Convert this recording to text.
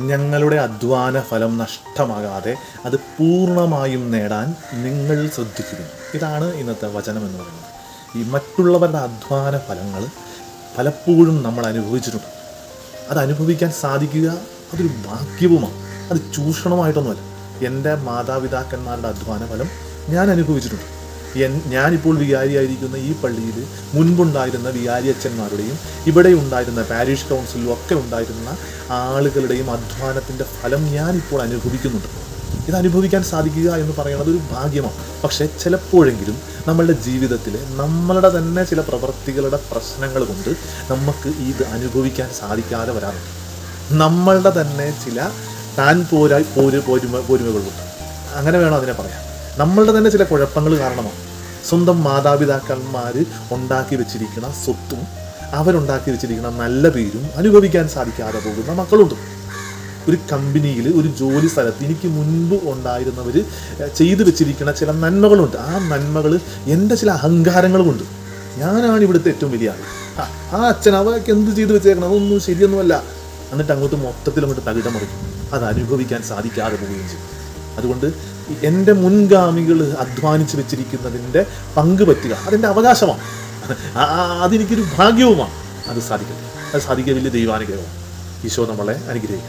ഞങ്ങളുടെ അധ്വാന ഫലം നഷ്ടമാകാതെ അത് പൂർണമായും നേടാൻ നിങ്ങൾ ശ്രദ്ധിക്കുന്നു ഇതാണ് ഇന്നത്തെ വചനം എന്ന് പറയുന്നത്. ഈ മറ്റുള്ളവരുടെ അധ്വാന ഫലങ്ങൾ പലപ്പോഴും നമ്മൾ അനുഭവിച്ചിട്ടുണ്ട്. അത് അനുഭവിക്കാൻ സാധിക്കുക അതൊരു ഭാഗ്യവുമാണ്. അത് ചൂഷണമായിട്ടൊന്നുമല്ല. എന്റെ മാതാപിതാക്കന്മാരുടെ അധ്വാന ഫലം ഞാൻ അനുഭവിച്ചിട്ടുണ്ട്. എൻ ഞാനിപ്പോൾ വികാരിയായിരിക്കുന്ന ഈ പള്ളിയിൽ മുൻപുണ്ടായിരുന്ന വികാരി അച്ഛന്മാരുടെയും ഇവിടെ ഉണ്ടായിരുന്ന പാരീഷ് കൗൺസിലും ഒക്കെ ഉണ്ടായിരുന്ന ആളുകളുടെയും അധ്വാനത്തിന്റെ ഫലം ഞാനിപ്പോൾ അനുഭവിക്കുന്നുണ്ട്. ഇത് അനുഭവിക്കാൻ സാധിക്കുക എന്ന് പറയുന്നത് ഒരു ഭാഗ്യമാണ്. പക്ഷേ ചിലപ്പോഴെങ്കിലും നമ്മളുടെ ജീവിതത്തിൽ നമ്മളുടെ തന്നെ ചില പ്രവൃത്തികളുടെ പ്രശ്നങ്ങൾ കൊണ്ട് നമുക്ക് ഇത് അനുഭവിക്കാൻ സാധിക്കാതെ വരാറുണ്ട്. നമ്മളുടെ തന്നെ ചില താൻ പോരാ പോര് പോരുമ പോരുമകളുണ്ട്. അങ്ങനെ വേണം അതിനെ പറയാം നമ്മളുടെ തന്നെ ചില കുഴപ്പങ്ങൾ കാരണമാണ്. സ്വന്തം മാതാപിതാക്കന്മാർ ഉണ്ടാക്കി വെച്ചിരിക്കുന്ന സ്വത്തും അവരുണ്ടാക്കി വെച്ചിരിക്കുന്ന നല്ല പേരും അനുഭവിക്കാൻ സാധിക്കാതെ പോകുന്ന മക്കളുണ്ട്. ഒരു കമ്പനിയിൽ ഒരു ജോലി സ്ഥലത്ത് എനിക്ക് മുൻപ് ഉണ്ടായിരുന്നവർ ചെയ്തു വെച്ചിരിക്കുന്ന ചില നന്മകളുണ്ട്. ആ നന്മകൾ എന്റെ ചില അഹങ്കാരങ്ങളുമുണ്ട്. ഞാനാണ് ഇവിടുത്തെ ഏറ്റവും വലിയ ആൾ ആ, അച്ഛൻ അവർക്ക് എന്ത് ചെയ്തു വെച്ചേക്കണം അതൊന്നും ശരിയൊന്നുമല്ല. എന്നിട്ട് അങ്ങോട്ട് മൊത്തത്തിൽ അങ്ങോട്ട് തകിടം മറിക്കും. അത് അനുഭവിക്കാൻ സാധിക്കാതെ പോവുകയും ചെയ്യും. അതുകൊണ്ട് എന്റെ മുൻഗാമികൾ അധ്വാനിച്ച് വെച്ചിരിക്കുന്നതിന്റെ പങ്ക് പറ്റുക. അതിന്റെ അവകാശമാണ്. അതെനിക്കൊരു ഭാഗ്യവുമാണ്. അത് സാധിക്കട്ടെ. അത് സാധിക്കുക വലിയ ദൈവാനുഗ്രഹമാണ് ഈശോ നമ്മളെ അനുഗ്രഹിക്കും